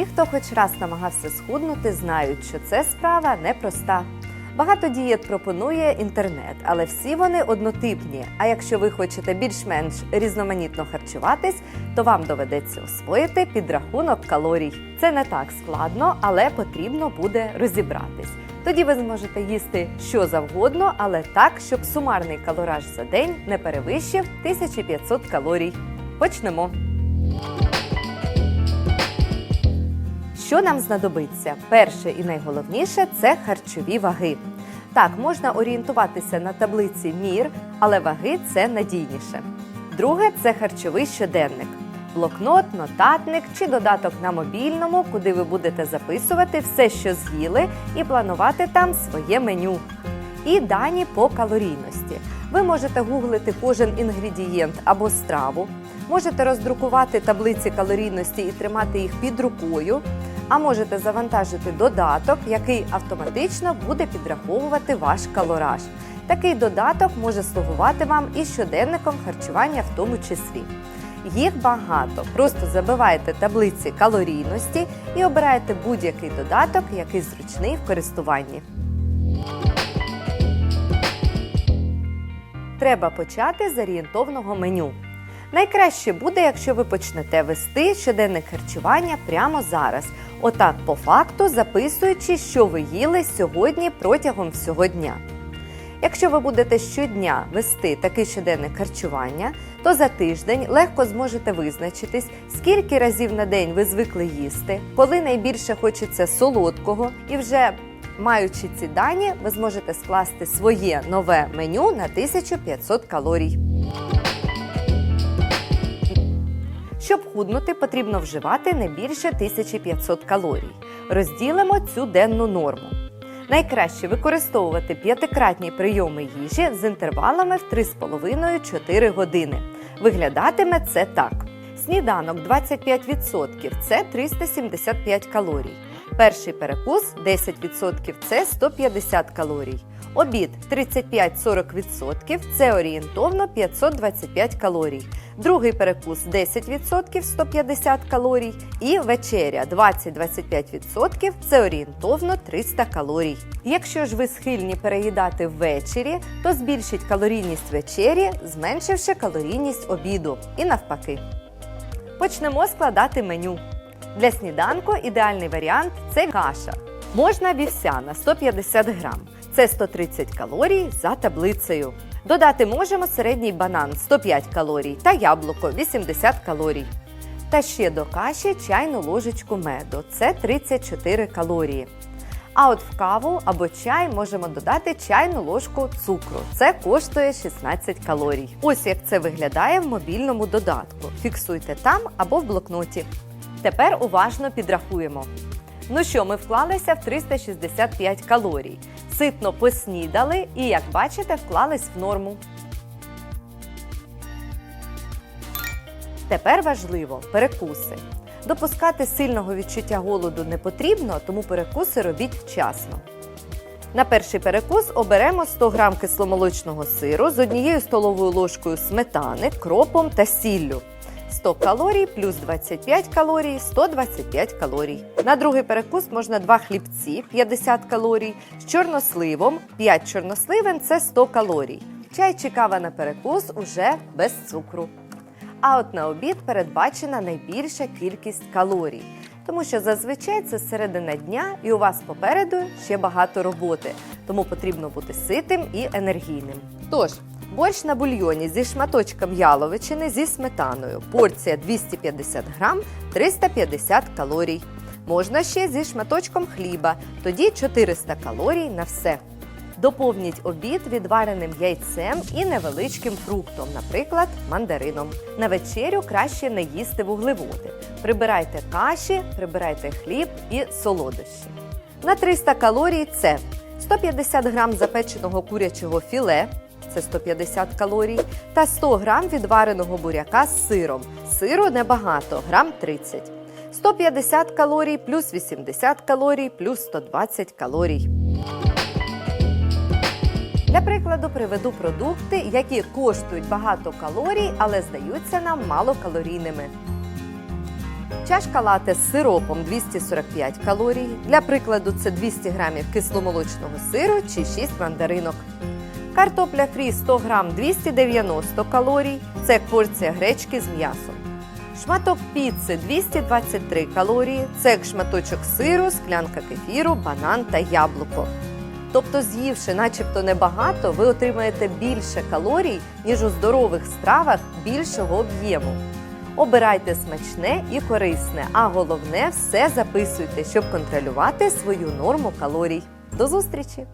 Всі, хто хоч раз намагався схуднути, знають, що це справа непроста. Багато дієт пропонує інтернет, але всі вони однотипні. А якщо ви хочете більш-менш різноманітно харчуватись, то вам доведеться освоїти підрахунок калорій. Це не так складно, але потрібно буде розібратись. Тоді ви зможете їсти що завгодно, але так, щоб сумарний калораж за день не перевищив 1500 калорій. Почнемо. Що нам знадобиться? Перше і найголовніше це харчові ваги. Так, можна орієнтуватися на таблиці мір, але ваги це надійніше. Друге це харчовий щоденник. Блокнот, нотатник чи додаток на мобільному, куди ви будете записувати все, що з'їли, і планувати там своє меню. І дані по калорійності. Ви можете гуглити кожен інгредієнт або страву, можете роздрукувати таблиці калорійності і тримати їх під рукою, а можете завантажити додаток, який автоматично буде підраховувати ваш калораж. Такий додаток може слугувати вам і щоденником харчування в тому числі. Їх багато. Просто забиваєте таблиці калорійності і обираєте будь-який додаток, який зручний в користуванні. Треба почати з орієнтовного меню. Найкраще буде, якщо ви почнете вести щоденник харчування прямо зараз, отак по факту записуючи, що ви їли сьогодні протягом всього дня. Якщо ви будете щодня вести такий щоденник харчування, то за тиждень легко зможете визначитись, скільки разів на день ви звикли їсти, коли найбільше хочеться солодкого, і вже маючи ці дані, ви зможете скласти своє нове меню на 1500 калорій. Щоб худнути, потрібно вживати не більше 1500 калорій. Розділимо цю денну норму. Найкраще використовувати п'ятикратні прийоми їжі з інтервалами в 3,5-4 години. Виглядатиме це так: сніданок 25% це 375 калорій. Перший перекус 10% це 150 калорій. Обід 35-40% це орієнтовно 525 калорій. Другий перекус 10% 150 калорій. І вечеря 20-25% це орієнтовно 300 калорій. Якщо ж ви схильні переїдати ввечері, то збільшіть калорійність вечері, зменшивши калорійність обіду. І навпаки. Почнемо складати меню. Для сніданку ідеальний варіант це каша. Можна вівсяна 150 грам. Це 130 калорій за таблицею. Додати можемо середній банан 105 калорій та яблуко 80 калорій. Та ще до каші чайну ложечку меду це 34 калорії. А от в каву або чай можемо додати чайну ложку цукру. Це коштує 16 калорій. Ось як це виглядає в мобільному додатку. Фіксуйте там або в блокноті. Тепер уважно підрахуємо. Ну що, ми вклалися в 365 калорій. Ситно поснідали і, як бачите, вклались в норму. Тепер важливо перекуси. Допускати сильного відчуття голоду не потрібно, тому перекуси робіть вчасно. На перший перекус оберемо 100 г кисломолочного сиру з однією столовою ложкою сметани, кропом та сіллю. 100 калорій плюс 25 калорій 125 калорій. На другий перекус можна 2 хлібці 50 калорій з чорносливом. 5 чорносливин це 100 калорій. Чай чи кава на перекус уже без цукру. А от на обід передбачена найбільша кількість калорій, тому що зазвичай це середина дня і у вас попереду ще багато роботи, тому потрібно бути ситим і енергійним. Тож, борщ на бульйоні зі шматочком яловичини зі сметаною. Порція 250 грам 350 калорій. Можна ще зі шматочком хліба, тоді 400 калорій на все. Доповніть обід відвареним яйцем і невеличким фруктом, наприклад, мандарином. На вечерю краще не їсти вуглеводи. Прибирайте каші, прибирайте хліб і солодощі. На 300 калорій це 150 грам запеченого курячого філе, це 150 калорій, та 100 грам відвареного буряка з сиром. Сиру небагато, грам 30. 150 калорій плюс 80 калорій плюс 120 калорій. Для прикладу приведу продукти, які коштують багато калорій, але здаються нам малокалорійними. Чашка лате з сиропом 245 калорій. Для прикладу, це 200 грамів кисломолочного сиру чи 6 мандаринок. Картопля фрі 100 грам 290 калорій. Це порція гречки з м'ясом. Шматок піци 223 калорії. Це шматочок сиру, склянка кефіру, банан та яблуко. Тобто, з'ївши начебто небагато, ви отримаєте більше калорій, ніж у здорових стравах більшого об'єму. Обирайте смачне і корисне, а головне все записуйте, щоб контролювати свою норму калорій. До зустрічі!